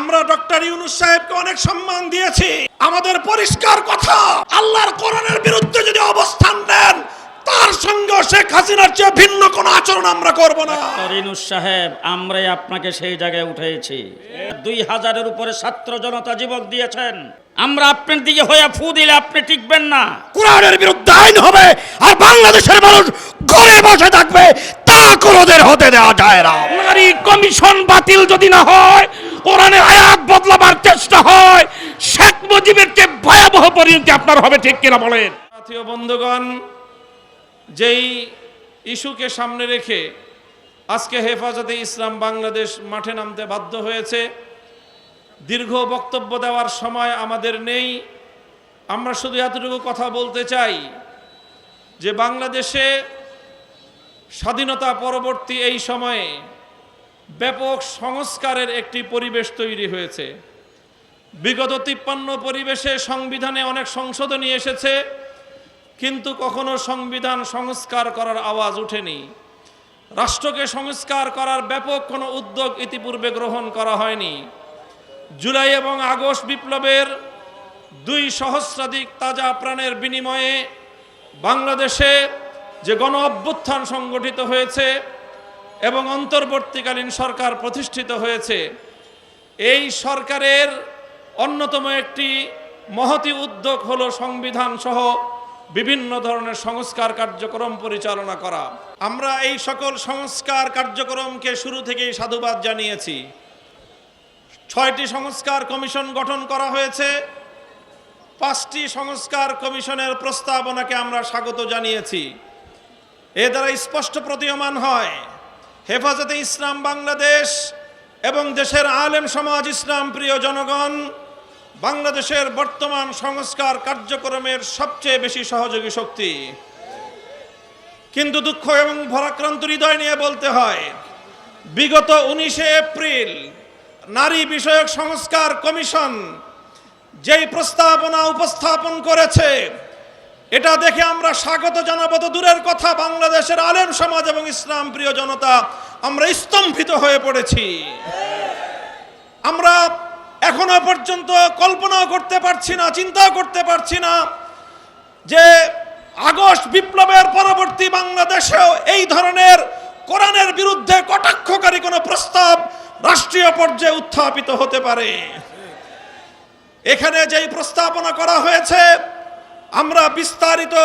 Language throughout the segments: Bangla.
আমরা ডক্টর ইউনুস সাহেবকে অনেক সম্মান দিয়েছি। আমাদের পরিষ্কার কথা আল্লাহর কোরআনের বিরুদ্ধে যদি অবস্থান নেন তার সঙ্গে শেখ হাসিনার চেয়ে ভিন্ন কোন আচরণ আমরা করব না। রিনুস সাহেব আমরাই আপনাকে সেই জায়গায় উঠেছি। দুই হাজারের উপরে ছাত্র জনতা জীবন দিয়েছেন। আমরা আপনার দিকে হয়ে ফু দিলে আপনি টিকবেন না। কোরআনের বিরুদ্ধে আইন হবে আর বাংলাদেশের মানুষ ঘরে বসে থাকবে তা কোনোদের হতে দেওয়া যায় না। নারী কমিশন বাতিল যদি না হয় কোরআনের আয়াত বদলাবার চেষ্টা হয়। শেখ মুজিবের চেয়ে ভয়াবহ পরিণতি আপনার হবে, ঠিক কিনা বলেন? সাথীয় বন্ধুগণ, যেই ইস্যুকে সামনে রেখে আজকে হেফাজতে ইসলাম বাংলাদেশ মাঠে নামতে বাধ্য হয়েছে, দীর্ঘ বক্তব্য দেওয়ার সময় আমাদের নেই। আমরা শুধু এতটুকু কথা বলতে চাই যে বাংলাদেশে স্বাধীনতা পরবর্তী এই সময়ে ব্যাপক সংস্কারের একটি পরিবেশ তৈরি হয়েছে। বিগত তিপ্পান্ন পরিবেশে সংবিধানে অনেক সংশোধনী এসেছে, কিন্তু কখনো সংবিধান সংস্কার করার আওয়াজ ওঠেনি। রাষ্ট্রকে সংস্কার করার ব্যাপক কোনো উদ্যোগ ইতিপূর্বে গ্রহণ করা হয়নি। জুলাই এবং আগস্ট বিপ্লবের দুই সহস্রাধিক তাজা প্রাণের বিনিময়ে বাংলাদেশে যে গণ অভ্যুত্থান সংগঠিত হয়েছে এবং অন্তর্বর্তীকালীন সরকার প্রতিষ্ঠিত হয়েছে, এই সরকারের অন্যতম একটি মহতি উদ্যোগ হলো সংবিধান সহ বিভিন্ন ধরনের সংস্কার কার্যক্রম পরিচালনা করা। আমরা এই সকল সংস্কার কার্যক্রমকে শুরু থেকেই সাধুবাদ জানিয়েছি। ছয়টি সংস্কার কমিশন গঠন করা হয়েছে। পাঁচটি সংস্কার কমিশনের প্রস্তাবনাকে আমরা স্বাগত জানিয়েছি। এ দ্বারা স্পষ্ট প্রতীয়মান হয় হেফাজতে ইসলাম বাংলাদেশ এবং দেশের আলেম সমাজ ইসলাম প্রিয় জনগণ, বাংলাদেশের বর্তমান সংস্কার কার্যক্রমের সবচেয়ে বেশি সহযোগী শক্তি। কিন্তু দুঃখ এবং ভরাক্রান্ত হৃদয় নিয়ে বলতে হয়, বিগত উনিশে এপ্রিল নারী বিষয়ক সংস্কার কমিশন যেই প্রস্তাবনা উপস্থাপন করেছে এটা দেখে আমরা স্বাগত জানাব তো দূরের কথা, বাংলাদেশের আলেম সমাজ এবং ইসলাম প্রিয় জনতা, আমরা স্তম্ভিত হয়ে পড়েছি। আমরা এখনও পর্যন্ত কল্পনাও করতে পারছি না, চিন্তাও করতে পারছি না যে আগস্ট বিপ্লবের পরবর্তী বাংলাদেশেও এই ধরনের কোরআনের বিরুদ্ধে কটাক্ষকারী কোনো প্রস্তাব রাষ্ট্রীয় পর্যায়ে উত্থাপিত হতে পারে। এখানে যেই প্রস্তাবনা করা হয়েছে আমরা বিস্তারিত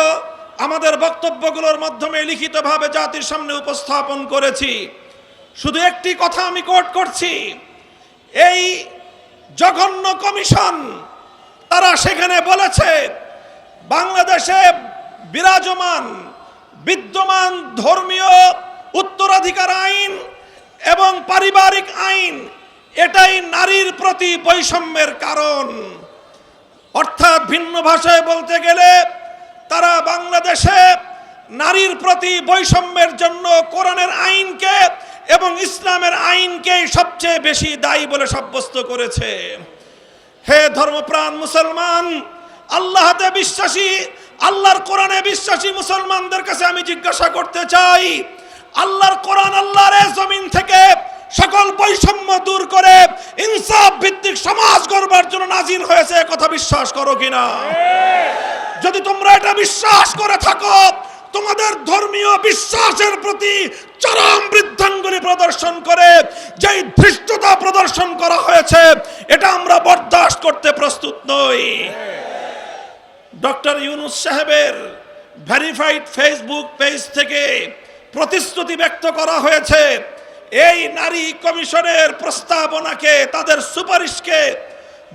আমাদের বক্তব্যগুলোর মাধ্যমে লিখিতভাবে জাতির সামনে উপস্থাপন করেছি। শুধু একটি কথা আমি কোট করছি, এই জঘন্য কমিশন তারা সেখানে বলেছে, বাংলাদেশে বিরাজমান, বিদ্যমান ধর্মীয় উত্তরাধিকার আইন এবং পারিবারিক আইন, এটাই নারীর প্রতি বৈষম্যের কারণ। অর্থাৎ ভিন্ন ভাষায় বলতে গেলে তারা বাংলাদেশে নারীর প্রতি বৈষম্যের জন্য কোরআনের আইনকে এবং ইসলামের আইনকে সবচেয়ে বেশি দায়ী বলে সাব্যস্ত করেছে। হে ধর্মপ্রাণ মুসলমান, আল্লাহতে বিশ্বাসী, আল্লাহর কোরআনে বিশ্বাসী মুসলমানদের কাছে আমি জিজ্ঞাসা করতে চাই, আল্লাহর কোরআন আল্লাহর জমিন থেকে সকল বৈষম্য দূর করে ইনসাফ ভিত্তিক সমাজ নাজির হয়েছে কথা বিশ্বাস করো কিনা? যদি তোমরা এটা বিশ্বাস করে থাকো, তোমাদের ধর্মীয় বিশ্বাসের প্রতি চরম বৃদ্ধাঙ্গুলি প্রদর্শন করে, যেই ধৃষ্টতা প্রদর্শন করা হয়েছে, এটা আমরা বরদাস্ত করতে প্রস্তুত নই। ডক্টর ইউনুস সাহেবের ভেরিফাইড ফেসবুক পেজ থেকে প্রতিশ্রুতি ব্যক্ত করা হয়েছে, এই নারী কমিশনের প্রস্তাবনাকে, তাদের সুপারিশকে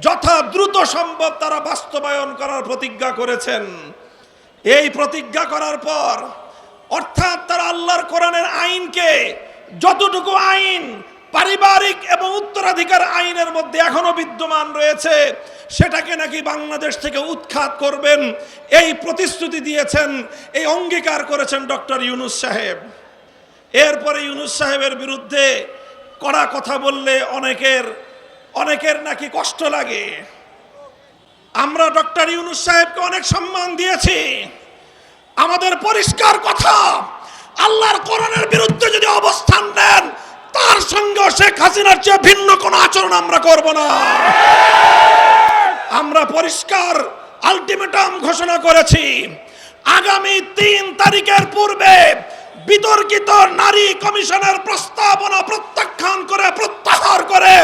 যথা দ্রুত সম্ভব তারা বাস্তবায়ন করার প্রতিজ্ঞা করেছেন। এই প্রতিজ্ঞা করার পর, অর্থাৎ তারা আল্লাহর কোরআনের আইনকে, যতটুকু আইন পারিবারিক এবং উত্তরাধিকার আইনের মধ্যে এখনও বিদ্যমান রয়েছে, সেটাকে নাকি বাংলাদেশ থেকে উৎখাত করবেন, এই প্রতিশ্রুতি দিয়েছেন, এই অঙ্গীকার করেছেন ডক্টর ইউনুস সাহেব। এরপরে ইউনুস সাহেবের বিরুদ্ধে কড়া কথা বললে অনেকের অনেকের নাকি কষ্ট লাগে। আমরা ডক্টর ইউনুস সাহেবকে অনেক সম্মান দিয়েছি। আমাদের পরিষ্কার কথা, আল্লাহর কোরআনের বিরুদ্ধে যদি অবস্থান নেন, তার সঙ্গে শেখ হাসিনার চেয়ে ভিন্ন কোনো আচরণ আমরা করব না। আমরা পরিষ্কার, আলটিমেটাম ঘোষণা করেছি, আগামী তিন তারিখের পূর্বে বিতর্কিত নারী কমিশনের প্রস্তাবনা প্রত্যাখ্যান করে, প্রত্যাহার করে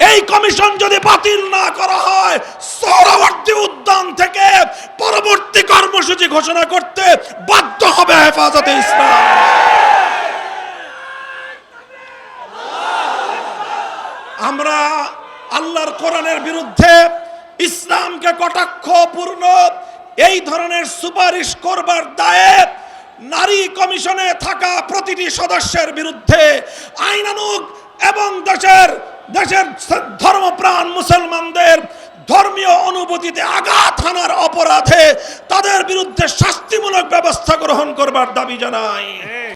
এই কমিশন যদি বাতিল না করা হয়, সৌরবর্তী উদ্যান থেকে পরবর্তী কর্মসূচি ঘোষণা করতে বাধ্য হবে হেফাজতে ইসলাম। আমরা আল্লাহর কোরআনের বিরুদ্ধে ইসলামকে কটাক্ষপূর্ণ এই ধরনের সুপারিশ করবার দায়ে নারী কমিশনে থাকা প্রতিটি সদস্যের বিরুদ্ধে আইনানুগ এবং দেশের দেশের ধর্মপ্রাণ মুসলমানদের ধর্মীয় অনুভূতিতে আঘাত হানার অপরাধে তাদের বিরুদ্ধে শাস্তিমূলক ব্যবস্থা গ্রহণ করবার দাবি জানাই।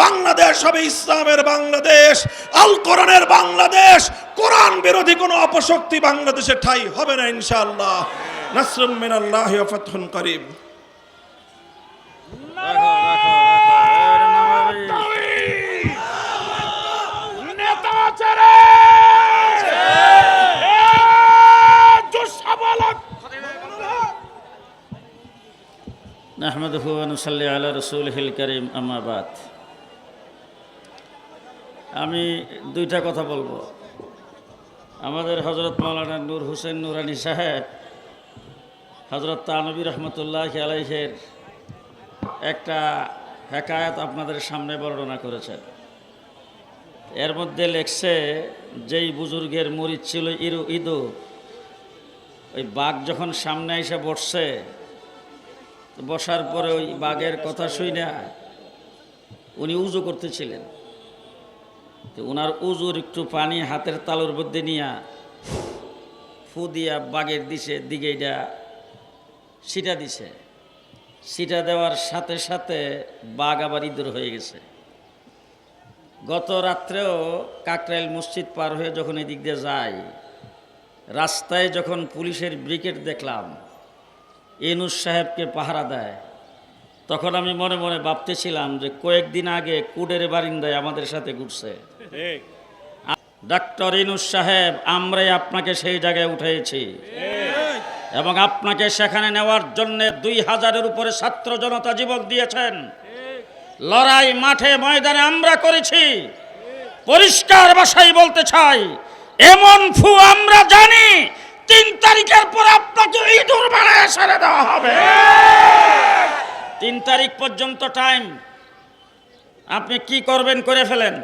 বাংলাদেশ হবে ইসলামের বাংলাদেশ আল কোরআনের বাংলাদেশ কোরআন বিরোধী কোনো অপশক্তি বাংলাদেশে ঠাই হবে না ইনশাআল্লাহ। নাসরুম মিনাল্লাহি ওয়া ফাতহুন করিব রাখো, রাখো, রাখো। এর নামাবি। নেতা ছেড়ে দুঃসাবলক نحمده ونصلي على رسوله الكريم أما بعد আমি দুইটা কথা বলবো আমাদের হজরত মাওলানা নূর হোসেন নুরানি সাহেব হজরত তানবী রহমতুল্লাহ আলাইহের একটা হেকায়াত আপনাদের সামনে বর্ণনা করেছেন এর মধ্যে লেখছে যেই বুজুর্গের মরিচ ছিল ইরু ইদু ওই বাঘ যখন সামনে এসে বসছে তো বসার পরে ওই বাঘের কথা শুই না উনি উজু করতেছিলেন। তো ওনার উজুর একটু পানি হাতের তালুর মধ্যে নিয়া ফু দিয়া বাঘের দিছে দিকে এটা সিটা দিছে। সিটা দেওয়ার সাথে সাথে বাঘ আবার ইঁদুর হয়ে গেছে। গত রাত্রেও কাকরাইল মসজিদ পার হয়ে যখন এদিক দিয়ে যাই রাস্তায় যখন পুলিশের ব্রিগেড দেখলাম এনুস সাহেবকে পাহারা দেয়। তখন আমি মনে মনে ভাবতেছিলাম যে কয়েকদিন আগে কুডের বারিন্দায় আমাদের সাথে ঘুরছে। ডাক্তার ইনুস সাহেব, আমরাই আপনাকে সেই জায়গায় উঠেছি এবং আপনাকে সেখানে নেওয়ার জন্য দুই হাজারের উপরে ছাত্র জনতা জীবক দিয়েছেন। লড়াই মাঠে ময়দানে আমরা করেছি। পরিষ্কার ভাষায় বলতে চাই, এমন ফু আমরা জানি তিন তারিখের পর আপনাকে ইঁদুর বানায় ছেড়ে দেওয়া হবে। তিন তারিখ পর্যন্ত টাইম আপনি কি করবেন করে ফেলেন।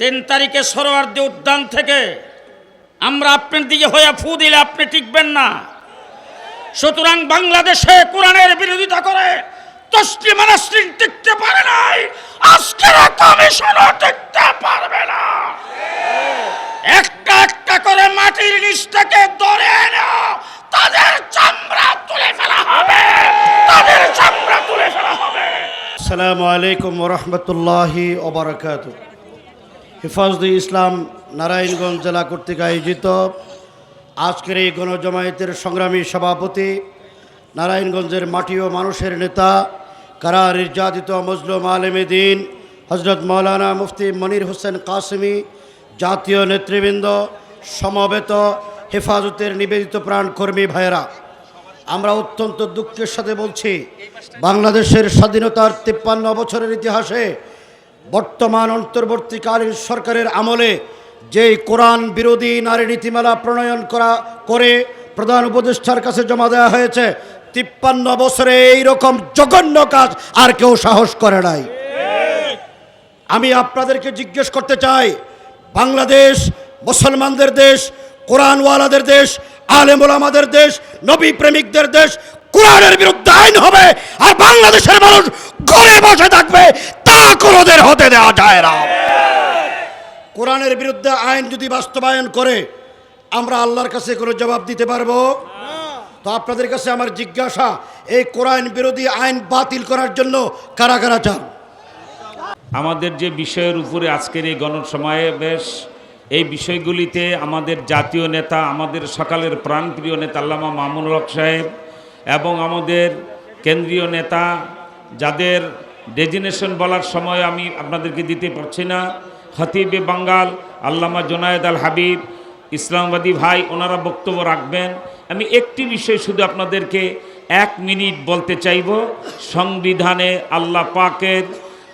তিন তারিখে সরোয়ার্দী উদ্যান থেকে আমরা আপনার দিকে হয়ে ফু দিলে আপনি টিকবেন না। সুতরাং বাংলাদেশে কোরআনের বিরোধিতা করে তসলিমা নাসরিন টিকতে পারে নাই। আজকের কমিশনও টিকতে পারবে না। একটা একটা করে মাটির নিচ থেকে ধরে এনো। তাদের চামড়া তুলে ফেলা হবে। তাদের চামড়া তুলে ফেলা হবে। আসসালামু আলাইকুম ওরহমতুল্লাহি ওবরাকাত। হেফাজতে ইসলাম নারায়ণগঞ্জ জেলা কর্তৃক আয়োজিত আজকের এই গণজমায়েতের সংগ্রামী সভাপতি, নারায়ণগঞ্জের মাটি ও মানুষের নেতা কারা নির্যাতিত মজলুম আলেমে দিন হজরত মৌলানা মুফতি মনির হোসেন কাসমি জাতীয় নেতৃবৃন্দ, সমবেত হেফাজতের নিবেদিত প্রাণ কর্মী ভাইয়েরা, আমরা অত্যন্ত দুঃখের সাথে বলছি, বাংলাদেশের স্বাধীনতার তিপ্পান্ন বছরের ইতিহাসে বর্তমান অন্তর্বর্তীকালীন সরকারের আমলে যেই কোরআন বিরোধী নারী নীতিমালা প্রণয়ন করা, করে প্রধান উপদেষ্টার কাছে জমা দেওয়া হয়েছে, তিপ্পান্ন বছরে এই রকম জঘন্য কাজ আর কেউ সাহস করে নাই। আমি আপনাদেরকে জিজ্ঞেস করতে চাই বাংলাদেশ, মুসলমানদের দেশ, কোরআনওয়ালাদের দেশ আলেমুল আমাদের দেশ নবী প্রেমিকদের দেশ, কোরআনের বিরুদ্ধে আইন হবে আর বাংলাদেশের মানুষ ঘরে বসে থাকবে, তা কোনোদের হতে দেওয়া যায় না। কোরআনের বিরুদ্ধে আইন যদি বাস্তবায়ন করে, আমরা আল্লাহর কাছে কোনো জবাব দিতে পারব? তো আপনাদের কাছে আমার জিজ্ঞাসা, এই কোরআন বিরোধী আইন বাতিল করার জন্য কারা কারা চান? আমাদের যে বিষয়ের উপরে আজকের এই গণসমাবেশ, এই বিষয়গুলিতে আমাদের জাতীয় নেতা, আমাদের সকালের প্রাণপ্রিয় নেতা আল্লামা মামুনুল হক সাহেব এবং আমাদের কেন্দ্রীয় নেতা, যাদের ডেজিনেশন বলার সময় আমি আপনাদেরকে দিতে পারছি না, খতিবে বাঙ্গাল, আল্লামা জোনায়েদ আল হাবিব, ইসলামবাদী ভাই, ওনারা বক্তব্য রাখবেন। আমি একটি বিষয় শুধু আপনাদেরকে এক মিনিট বলতে চাইব, সংবিধানে আল্লাহ পাকের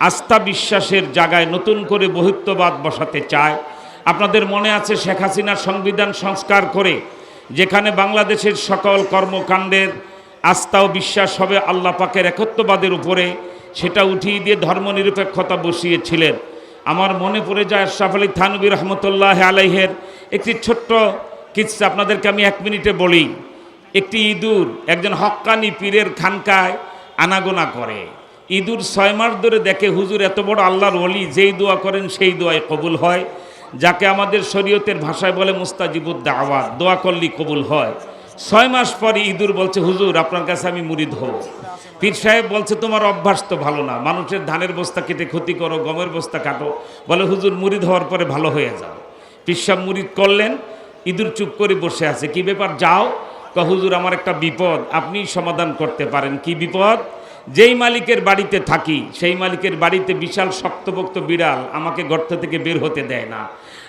আস্থা বিশ্বাসের জায়গায় নতুন করে বহুত্ববাদ বসাতে চায়। আপনাদের মনে আছে শেখ হাসিনার সংবিধান সংস্কার করে যেখানে বাংলাদেশের সকল কর্মকাণ্ডের আস্থা ও বিশ্বাস হবে আল্লাহ পাকের একত্ববাদের উপরে, সেটা উঠিয়ে দিয়ে ধর্মনিরপেক্ষতা বসিয়েছিলেন। আমার মনে পড়ে যায় আশরাফ আলী থানবী রহমতুল্লাহ আলাইহের একটি ছোট্ট কিচ্ছা আপনাদেরকে আমি এক মিনিটে বলি। একটি ইঁদুর একজন হক্কানি পীরের খানকায় আনাগোনা করে। ইঁদুর ছয় মাস ধরে দেখে হুজুর এত বড় আল্লাহর অলি যেই দোয়া করেন সেই দোয়ায় কবুল হয়। যাকে আমাদের শরীয়তের ভাষায় বলে মুস্তাজিবুদ্দা আওয়াজ দোয়া করলেই কবুল হয়। ছয় মাস পরে ইঁদুর বলছে, হুজুর, আপনার কাছে আমি মুরিদ হব পীর সাহেব বলছে, তোমার অভ্যাস তো ভালো না। মানুষের ধানের বস্তা কেটে ক্ষতি করো, গমের বস্তা কাটো। বলে, হুজুর মুরিদ হওয়ার পরে ভালো হয়ে যাও। পীর সাহেব মুরিদ করলেন, ইঁদুর চুপ করে বসে আছে। কি ব্যাপার? যাও। হুজুর, আমার একটা বিপদ। আপনি সমাধান করতে পারেন। কি বিপদ? যেই মালিকের বাড়িতে থাকি, সেই মালিকের বাড়িতে বিশাল শক্তপোক্ত বিড়াল আমাকে গর্ত থেকে বের হতে দেয় না।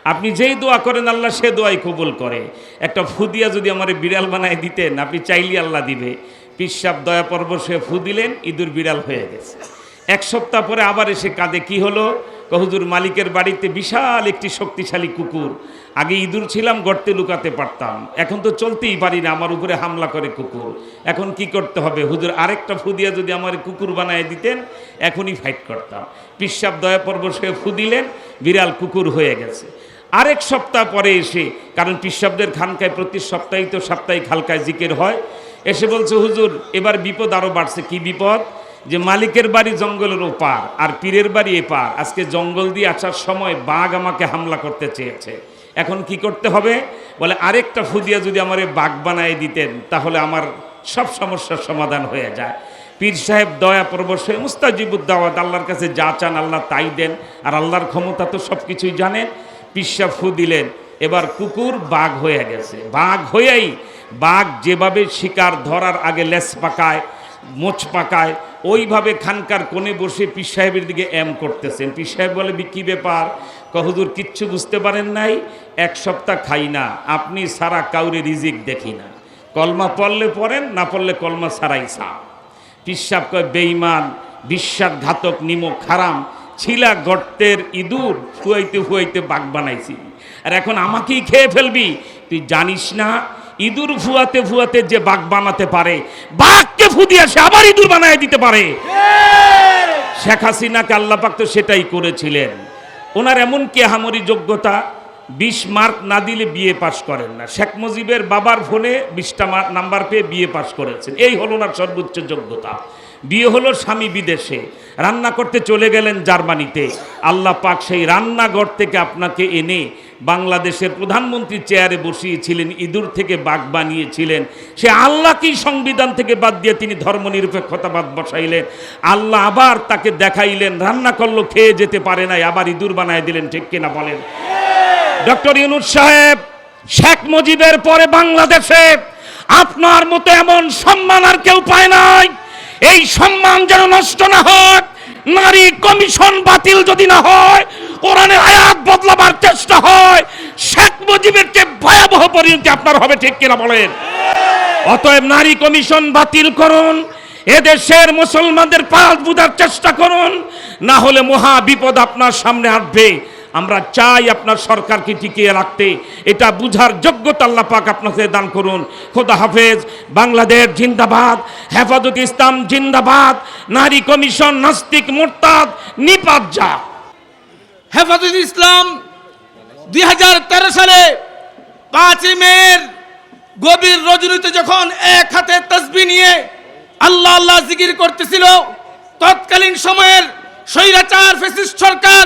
আপনি যেই দোয়া করেন, আল্লাহ সে দোয়াই কবুল করে। একটা ফুদিয়া যদি আমার বিড়াল বানায় দিতেন, আপনি চাইলে আল্লাহ দিবে। পিসাব, দয়া পর্ব সে ফু দিলেন, ইঁদুর, বিড়াল হয়ে গেছে। এক সপ্তাহ পরে আবার এসে কাঁদে, কি হলো? কহুজুর মালিকের বাড়িতে বিশাল একটি শক্তিশালী কুকুর আগে ইঁদুর ছিলাম, গর্তে লুকাতে পারতাম। এখন তো চলতেই পারি না, আমার উপরে হামলা করে কুকুর। এখন কি করতে হবে? হুজুর, আরেকটা ফুদিয়া যদি আমার কুকুর বানায় দিতেন, এখনই ফাইট করতাম। পিসাব দয়া পর্ব সে ফুদিলেন বিড়াল কুকুর হয়ে গেছে। আরেক সপ্তাহ পরে এসে, কারণ পিসাবদের খানকায় প্রতি সপ্তাহে তো সাপ্তাহিক হালকায় জিকের হয়, এসে বলছে, হুজুর, এবার বিপদ আরও বাড়ছে। কি বিপদ? যে মালিকের বাড়ি জঙ্গলের ওপার, আর পীরের বাড়ি এপার। আজকে জঙ্গল দিয়ে আসার সময় বাঘ আমাকে হামলা করতে চেয়েছে। এখন কি করতে হবে? বলে, আরেকটা ফুদিয়া যদি আমার বাঘ বানায় দিতেন, তাহলে আমার সব সমস্যার সমাধান হয়ে যায়। পীর সাহেব দয়া পরবশ হয়ে, মুস্তাজিবুদ্দাওয়াত, আল্লাহর কাছে যা চান আল্লাহ তাই দেন। আর আল্লাহর ক্ষমতা তো সব কিছুই জানেন পিসা ফু দিলেন। এবার কুকুর বাঘ হয়ে গেছে। বাঘ হয়েই বাঘ যেভাবে শিকার ধরার আগে লেস পাকায় মোচ পাকায়, ওইভাবে খানকার কোণে বসে পীর সাহেবের দিকে এম করতেছেন। পীর সাহেব বলে, "বি- কি ব্যাপার? কহুদুর কিচ্ছু বুঝতে পারেন নাই? এক সপ্তাহ খাই না, আপনি সারা কাউরে রিজিক দেখি না। কলমা পড়লে পড়েন, না পড়লে কলমা সারাই সাপ পিসাব কয় বেইমান বিশ্বাসঘাতক, নিমক খারাম ছিলা গর্তের ইঁদুর ফুয়াইতে ফুয়াইতে বাঘ বানাইছি। আর এখন আমাকেই খেয়ে ফেলবি। তুই জানিস না ইঁদুর ফুয়াতে ফুয়াতে যে বাঘ বানাতে পারে বাঘকে ফু দিয়ে সে আবার ইঁদুর বানায় দিতে পারে। শেখ হাসিনাকে আল্লাপাক তো সেটাই করেছিলেন। ওনার এমন কি হামরি যোগ্যতা বিশ মার্ক না দিলে বিয়ে পাশ করেন না। শেখ মুজিবের বাবার ফোনে বিশটা মার্ক নাম্বার পেয়ে বিয়ে পাশ করেছেন। এই হলো ওনার সর্বোচ্চ যোগ্যতা। বিয়ে হলো স্বামী বিদেশে। রান্না করতে চলে গেলেন জার্মানিতে। আল্লাহ পাক সেই রান্নাঘর থেকে আপনাকে এনে বাংলাদেশের প্রধানমন্ত্রী চেয়ারে বসিয়েছিলেন, ইঁদুর থেকে বাঘ বানিয়েছিলেন। সে আল্লাহকেই সংবিধান থেকে বাদ দিয়ে তিনি ধর্মনিরপেক্ষতাবাদ বসাইলেন। আল্লাহ আবার তাকে দেখাইলেন, রান্না করল, খেয়ে যেতে পারে নাই, আবার ইঁদুর বানায় দিলেন, ঠিক কিনা বলেন? ডক্টর ইউনুস সাহেব, শেখ মুজিবের পরে বাংলাদেশে আপনার মতো এমন সম্মান আর কেউ পায় নাই। এই সম্মান যেন নষ্ট না হয়, নারী কমিশন বাতিল যদি না হয় কোরআনের আয়াত বদলাবার চেষ্টা হয়, শেখ মুজিবের চেয়ে ভয়াবহ পরিণতি আপনার হবে, ঠিক কিনা বলেন? অতএব নারী কমিশন বাতিল করুন, এদেশের মুসলমানদের পাল বুঝার চেষ্টা করুন, না হলে মহা বিপদ আপনার সামনে আসবে। আমরা চাই আপনার সরকারকে টিকিয়ে রাখতে, এটা বুঝার যোগ্যতা আল্লাহ পাক আপনাকে দান করুন। খোদা হাফেজ, বাংলাদেশ জিন্দাবাদ, হেফাজত ইসলাম জিন্দাবাদ, নারী কমিশন নাস্তিক মোরতাদ, নিপাত যা হেফাজত ইসলাম দু হাজার তেরো সালে পাঁচই মের গভীর রজনীতে যখন এক হাতে তসবি নিয়ে আল্লাহ আল্লাহ জিকির করতেছিল, তৎকালীন সময়ের স্বৈরাচার ফেসিস্ট সরকার,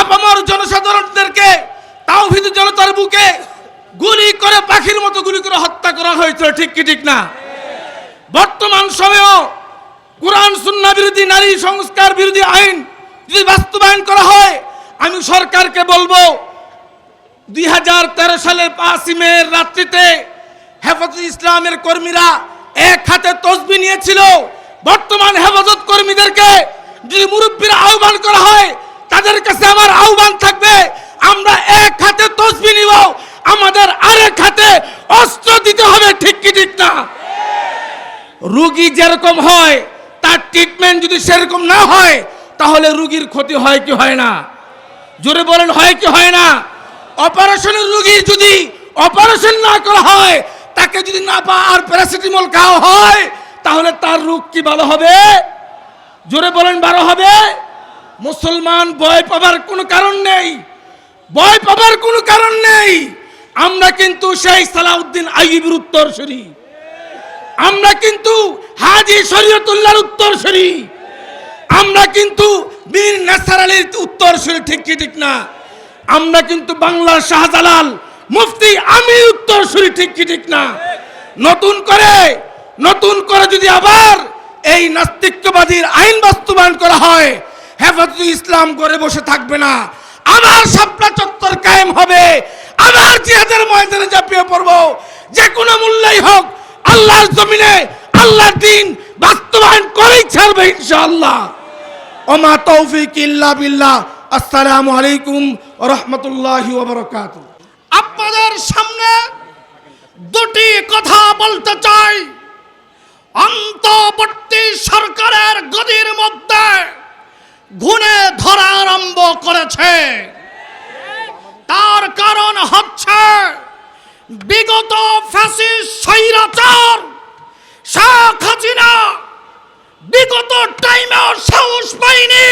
আপামর জনসাধারণদেরকে, তাওহিদ জনতার বুকে গুলি করে, পাখির মতো গুলি করে হত্যা করা হয়েছিল, ঠিক কি, ঠিক না? বর্তমান সময়েও কোরআন, সুন্না বিরোধী, নারী সংস্কার বিরোধী আইন যদি বাস্তবায়ন করা হয় আমি সরকারকে বলব, দুই হাজার তেরো সালের পাঁচই মেয়ের রাত্রিতে হেফাজত ইসলামের কর্মীরা এক হাতে তসবি নিয়েছিল। বর্তমান হেফাজত কর্মীদেরকে যদি মুরব্বীরা আহ্বান করা হয়, তাদের কাছে আমার আহ্বান থাকবে, আমরা এক হাতে তসবি নিব, আমাদের আরেক হাতে অস্ত্র দিতে হবে, ঠিক কি ঠিক না? রুগী যেরকম হয়, তার ট্রিটমেন্ট যদি সেরকম না হয়, তাহলে রুগীর ক্ষতি হয় কি হয় না? জোরে বলেন, হয় কি হয় না? অপারেশনের রুগীর যদি অপারেশন না করা হয়, তাকে যদি না পা আর প্যারাসিটামল খাওয়া হয়, তাহলে তার রোগ কি ভালো হবে? জোরে বলেন, ভালো হবে? মুসলমান ভয় পাবার কোনো কারণ নেই। ভয় পাবার কোনো কারণ নেই। আমরা কিন্তু সেই সালাউদ্দিন আইবির উত্তরসূরি। আমরা কিন্তু হাজি শরীয়তুল্লাহর উত্তরসূরি। আমরা কিন্তু বীর নাসার আলীর উত্তর উত্তরসূরি ঠিক কি ঠিক না? আমরা কিন্তু বাংলার শাহজালাল, মুফতি আমি উত্তর উত্তরসূরি ঠিক কি ঠিক না? নতুন করে নতুন করে যদি আবার এই নাস্তিক্যবাদীর আইন বাস্তবায়ন করা হয়, হেফাজতুল ইসলাম করে বসে থাকবে না। আবার শাপলা চত্বর কায়েম হবে, আবার জিহাদের ময়দানে ঝাঁপিয়ে পড়ব। যে কোনো মূল্যই হোক, আল্লাহর জমিনে আল্লাহর দিন বাস্তবায়ন করেই ছাড়বে ইনশাআল্লাহ। ওমা তৌফিক ইল্লা বিল্লাহ। আসসালামু আলাইকুম রাহমাতুল্লাহি ওয়া বারাকাতুহু। আপনাদের সামনে দুটি কথা বলতে চাই। অন্তর্বর্তী সরকারের গদির মধ্যে ঘুণে ধরা আরম্ভ করেছে। তার কারণ হচ্ছে বিগত ফ্যাসিস্ট স্বৈরাচার শেখ সাহস পাইনি।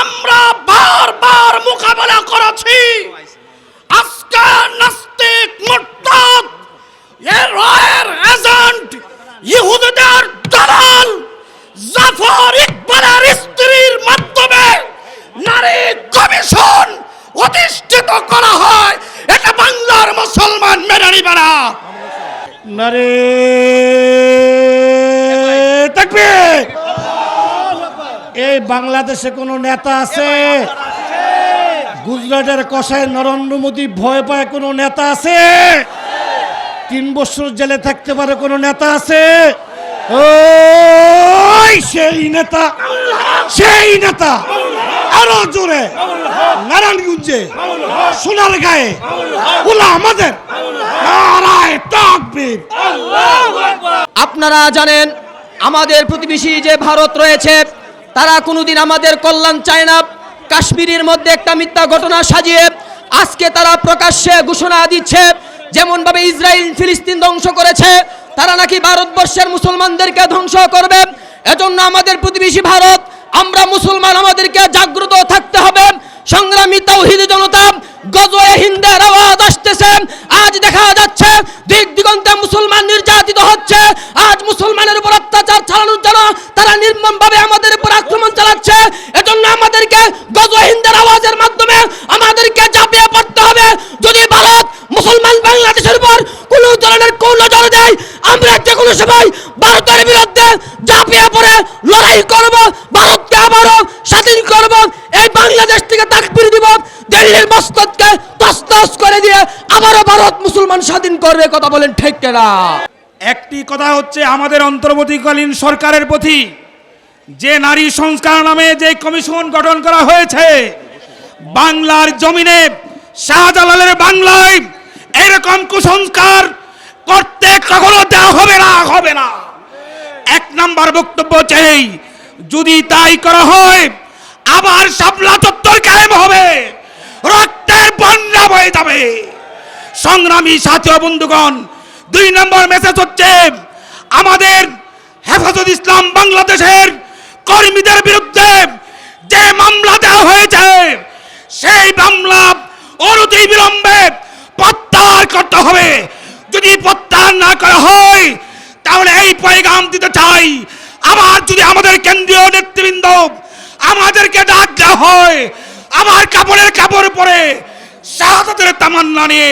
আমরা বারবার মোকাবেলা করেছি। আজকে নাস্তিক মুরতাদ এর রয়ের এজেন্ট, ইহুদিদের দালাল, জাফর ইকবালের স্ত্রীর মাধ্যমে নারী কমিশন অধিষ্ঠিত করা হয়। এটা বাংলার মুসলমান মেনে নিবে না। নারে থাকবে এই বাংলাদেশে কোনো নেতা আছে? গুজরাটের কষায় নরেন্দ্র মোদী ভয় পায় কোনো নেতা আছে? তিন বছর জেলে থাকতে পারে কোনো নেতা আছে? সেই নেতা সেই নেতা আরও জোরে নারায়ণগঞ্জে সোনার গায়ে ওলা আমাদের আপনারা জানেন আমাদের প্রতিবেশী যে ভারত রয়েছে তারা কোনোদিন আমাদের কল্যাণ চায় না। কাশ্মীরের মধ্যে একটা মিথ্যা ঘটনা সাজিয়ে আজকে তারা প্রকাশ্যে ঘোষণা দিচ্ছে, যেমনভাবে ইসরায়েল ফিলিস্তিন ধ্বংস করেছে, তারা নাকি ভারতবর্ষের মুসলমানদেরকে ধ্বংস করবে। এজন্য আমাদের প্রতিবেশী ভারত, আমরা মুসলমান, আমাদেরকে জাগ্রত থাকতে হবে। সংগ্রামী তাওহিদ জনতা গজয়ে হিন্দের আওয়াজ আসতেছে। আজ দেখা যাচ্ছে, দিক দিগন্তে মুসলমান নির্যাতিত হচ্ছে। আজ মুসলমানের উপর অত্যাচার চালানোর জন্য তারা নির্মমভাবে আমাদের উপর আক্রমণ চালাচ্ছে। এজন্য আমাদেরকে গজয়ে হিন্দের আওয়াজের মাধ্যমে আমাদেরকে ঝাঁপিয়ে পড়তে হবে। যদি ভারত, মুসলমান বাংলাদেশের উপর কোনো ধরনের কোন নজর দেয় আমরা যে কোনো সময় ভারতের বিরুদ্ধে ঝাঁপিয়ে পড়ে লড়াই করব, ভারতকে আবারও স্বাধীন করব, এই বাংলাদেশ থেকে তাকবির দিব দিল্লির মস্তদকে তসতস করে দিয়ে আবারও ভারত মুসলমান স্বাধীন করবে, কথা বলেন ঠিক না একটি কথা হচ্ছে আমাদের অন্তর্বর্তীকালীন সরকারের প্রতি যে নারী সংস্কার নামে যে কমিশন গঠন করা হয়েছে, বাংলার জমিনে শাহজালালের বাংলায় এরকম কুসংস্কার করতে কখনো দেওয়া হবে না হবে না। এক নাম্বার বক্তব্য চাই যদি তাই করা হয়, আবার শাপলা চত্বর কায়েম হবে, রক্তের বন্যা বয়ে যাবে। সংগ্রামী সাথী বন্ধুগণ দুই নম্বর মেসেজ হচ্ছে, আমাদের হেফাজত ইসলাম বাংলাদেশের কর্মীদের বিরুদ্ধে যে মামলা দেওয়া হয়েছে, সেই মামলা অনতি বিলম্বে প্রত্যাহার করতে হবে। যদি প্রত্যাহার না করা হয়, তাহলে এই পয়গাম দিতে চাই। আবার যদি আমাদের কেন্দ্রীয় নেতৃবৃন্দ আমাদেরকে ডাক দেওয়া হয়, আমার কাপড়ের কাপড় পরে শাহাদাতের তামান্না নিয়ে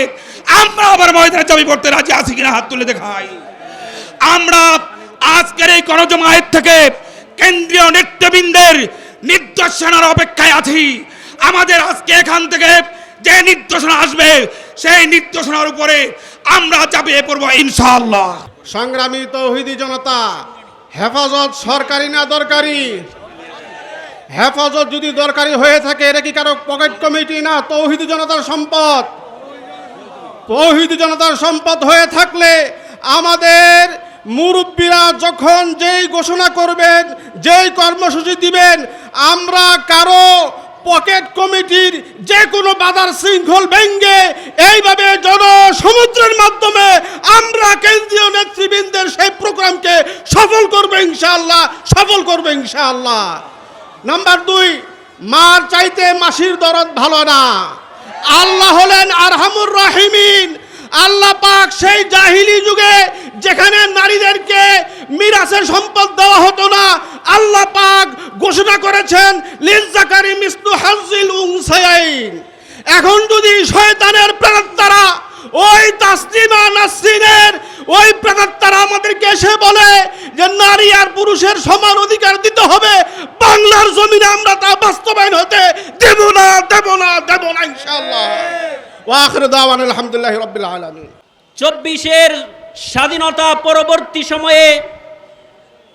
আমরা আবার ময়দানে জমি করতে রাজি আছি কিনা হাত তুলে দেখাই। আমরা আজকের এই গণজমায়েত থেকে কেন্দ্রীয় নেতৃবৃন্দের নির্দেশনার অপেক্ষায় আছি। আমাদের আজকে এখান থেকে যে নির্দেশনা আসবে, সেই নির্দেশনার উপরে আমরা চাপিয়ে পড়ব ইনশাআল্লাহ। সংগ্রামী তৌহিদি জনতা, হেফাজত সরকারি না দরকারি? হেফাজত যদি দরকারি হয়ে থাকে, এটা কি কারও পকেট কমিটি না তৌহিদি জনতার সম্পদ? তৌহিদ জনতার সম্পদ হয়ে থাকলে আমাদের মুরব্বীরা যখন যেই ঘোষণা করবেন, যেই কর্মসূচি দিবেন, আমরা কারও পকেট কমিটির যে কোনো বাধার শৃঙ্খল ভেঙ্গে এইভাবে জনসমুদ্রের মাধ্যমে আমরা কেন্দ্রীয় নেতৃবৃন্দের সেই প্রোগ্রামকে সফল করব ইনশাআল্লাহ, সফল করব ইনশাআল্লাহ। নাম্বার দুই, মার চাইতে মাসির দরদ ভালো না। আল্লাহ হলেন আরহামুর রাহিমিন। আল্লাহ পাক সেই জাহিলি যুগে যেখানে নারীদেরকে মিরাসের সম্পদ দেওয়া হতো না, আল্লাহ পাক ঘোষণা করেছেন লিজাকারি মিসনু হাজিল উংসাইন এখন যদি শয়তানের প্রেরত্তারা ওই তাসলিমা নাসরিনের ওই প্রেরত্তারা আমাদেরকে এসে বলে যে নারী আর পুরুষের সমান অধিকার দিতে হবে। বাংলার জমিনে আমরা তা বাস্তবায়ন হতে দেব না দেব না দেব না ইনশাআল্লাহ। ওয়াখির দাওয়ান আলহামদুলিল্লাহি রাব্বিল আলামিন। চব্বিশের স্বাধীনতা পরবর্তী সময়ে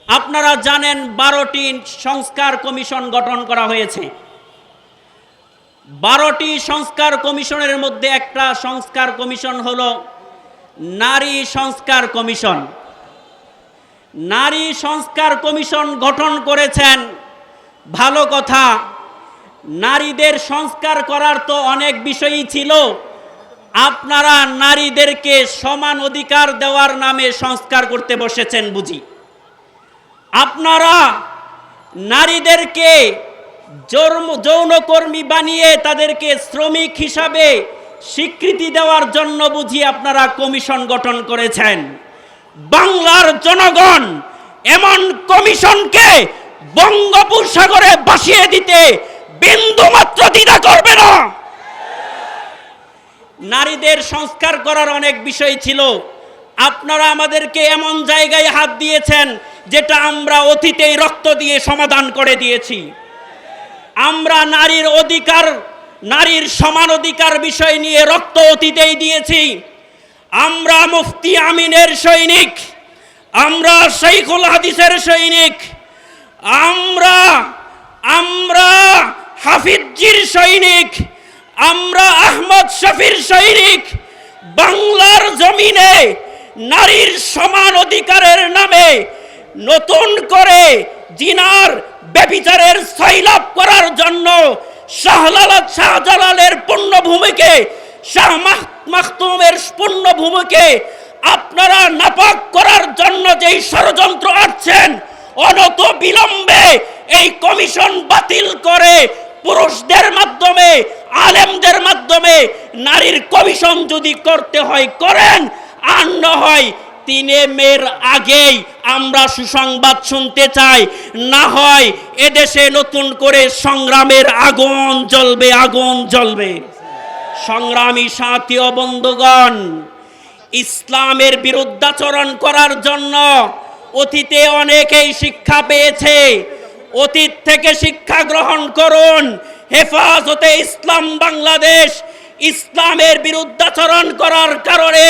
আপনারা জানেন বারোটি সংস্কার কমিশন গঠন করা হয়েছে। বারোটি সংস্কার কমিশনের মধ্যে একটা সংস্কার কমিশন হলো নারী সংস্কার কমিশন। নারী সংস্কার কমিশন গঠন করেছেন, ভালো কথা, নারীদের সংস্কার করার তো অনেক বিষয়ই ছিল। আপনারা নারীদেরকে সমান অধিকার দেওয়ার নামে সংস্কার করতে বসেছেন বুঝি। আপনারা নারীদেরকে যৌনকর্মী বানিয়ে তাদেরকে শ্রমিক হিসাবে স্বীকৃতি দেওয়ার জন্য বুঝি আপনারা কমিশন গঠন করেছেন। বাংলার জনগণ এমন কমিশনকে বঙ্গোপসাগরে বাসিয়ে দিতে বিন্দুমাত্র দ্বিধা করবে না। নারীদের সংস্কার করার অনেক বিষয় ছিল। আপনারা আমাদেরকে এমন জায়গায় হাত দিয়েছেন যেটা আমরা অতীতেই রক্ত দিয়ে সমাধান করে দিয়েছি। আমরা নারীর অধিকার, নারীর সমান অধিকার বিষয় নিয়ে রক্ত অতীতেই দিয়েছি। আমরা মুফতি আমিনের সৈনিক, আমরা শৈখুল হাদিসের সৈনিক, আমরা আমরা হাফিজির সৈনিক, আমরা আহমদ শফির সৈনিক, বাংলার জমিনে নারীর সমান অধিকারের নামে নতুন করে জিনার ব্যবিচারের সৈলাভ করার জন্য শাহলাল শাহজালালের পুণ্যভূমিকে শাহ মাহ- মাখতুমের পুণ্যভূমিকে আপনারা নাপাক করার জন্য যেই ষড়যন্ত্র আছেন অনত বিলম্বে এই কমিশন বাতিল করে পুরুষদের মাধ্যমে, আলেমদের মাধ্যমে নারীর কমিশন যদি করতে হয়, করেন, আর না হয় তিনে মের আগেই আমরা সুসংবাদ শুনতে চাই। না হয় এদেশে নতুন করে সংগ্রামের আগুন জ্বলবে আগুন জ্বলবে। সংগ্রামী সাথী ও বন্ধুগণ, ইসলামের বিরুদ্ধাচরণ করার জন্য অতীতে অনেকেই শিক্ষা পেয়েছে। অতীত থেকে শিক্ষা গ্রহণ করুন। হেফাজতে ইসলাম বাংলাদেশ ইসলামের বিরুদ্ধাচরণ করার কারণে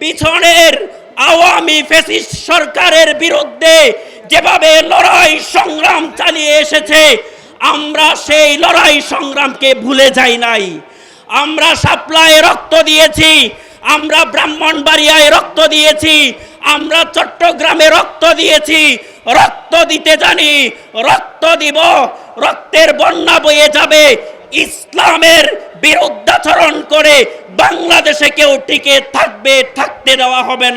পিছনের আওয়ামী ফেসিস্ট সরকারের বিরুদ্ধে যেভাবে লড়াই সংগ্রাম চালিয়ে এসেছে, আমরা সেই লড়াই সংগ্রামকে ভুলে যাই নাই। আমরা সাপ্লায় রক্ত দিয়েছি, আমরা ব্রাহ্মণবাড়িয়ায় রক্ত দিয়েছি, আমরা চট্টগ্রামে রক্ত দিয়েছি। রক্ত দিতে জানি, রক্ত দিব, রক্তের বন্যা বয়ে যাবে। ইসলামের বিরুদ্ধাচরণ করে বাংলাদেশে কেউ টিকে থাকবে, থাকতে দেওয়া হবে না।